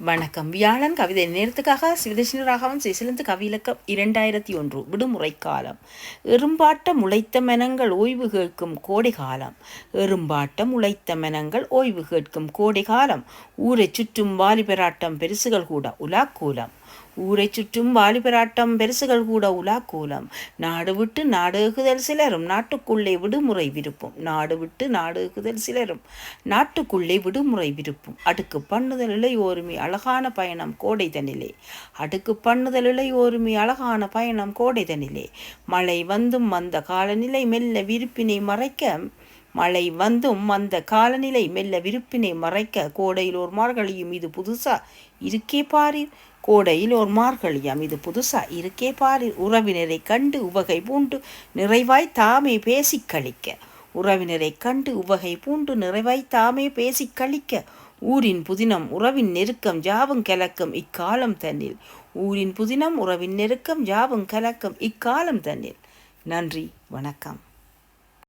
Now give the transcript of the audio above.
வணக்கம். வியாழன் கவிதை நேரத்துக்காக சிவதர்ஷினி ராகவன் சிசிலந்து கவிலக்கம் இரண்டாயிரத்தி ஒன்று விடுமுறை காலம். எறும்பாட்ட முளைத்த மெனங்கள் ஓய்வு கேட்கும் கோடை காலம். எறும்பாட்ட முளைத்த மெனங்கள் ஓய்வு கேட்கும் கோடை காலம். ஊரை சுற்றும் வாலிபராட்டம் பெருசுகள் கூட உலாக்கூலம் ஊரை சுற்றும் வாலிபராட்டம் பெருசுகள் கூட உலாக்கூலம் நாடு விட்டு நாடுகுதல் சிலரும் நாட்டுக்குள்ளே விடுமுறை விருப்பம். நாடு விட்டு நாடுகுதல் சிலரும் நாட்டுக்குள்ளே விடுமுறை விருப்பம். அடுக்கு பண்ணுதல் இளையோருமி அழகான பயணம் கோடைதனிலே. அடுக்கு பண்ணுதல் இளையோருமி அழகான பயணம் கோடைதனிலே. மழை வந்தும் வந்த காலநிலை மெல்ல விருப்பினை மறைக்க மழை வந்தும் அந்த காலநிலை மெல்ல விருப்பினை மறைக்க கோடையில் ஒரு மார்கழியும் இது புதுசா இருக்கே பாரீர். கோடையில் ஒரு மார்கழியாம் இது புதுசா இருக்கே பாரீர். உறவினரை கண்டு உவகை பூண்டு நிறைவாய் தாமே பேசிக் கழிக்க. உறவினரை கண்டு உவகை பூண்டு நிறைவாய் தாமே பேசிக் கழிக்க. ஊரின் புதினம் உறவின் நெருக்கம் ஜாவும் கலக்கம் இக்காலம் தன்னில். ஊரின் புதினம் உறவின் நெருக்கம் ஜாவும் கலக்கம் இக்காலம் தன்னில். நன்றி வணக்கம்.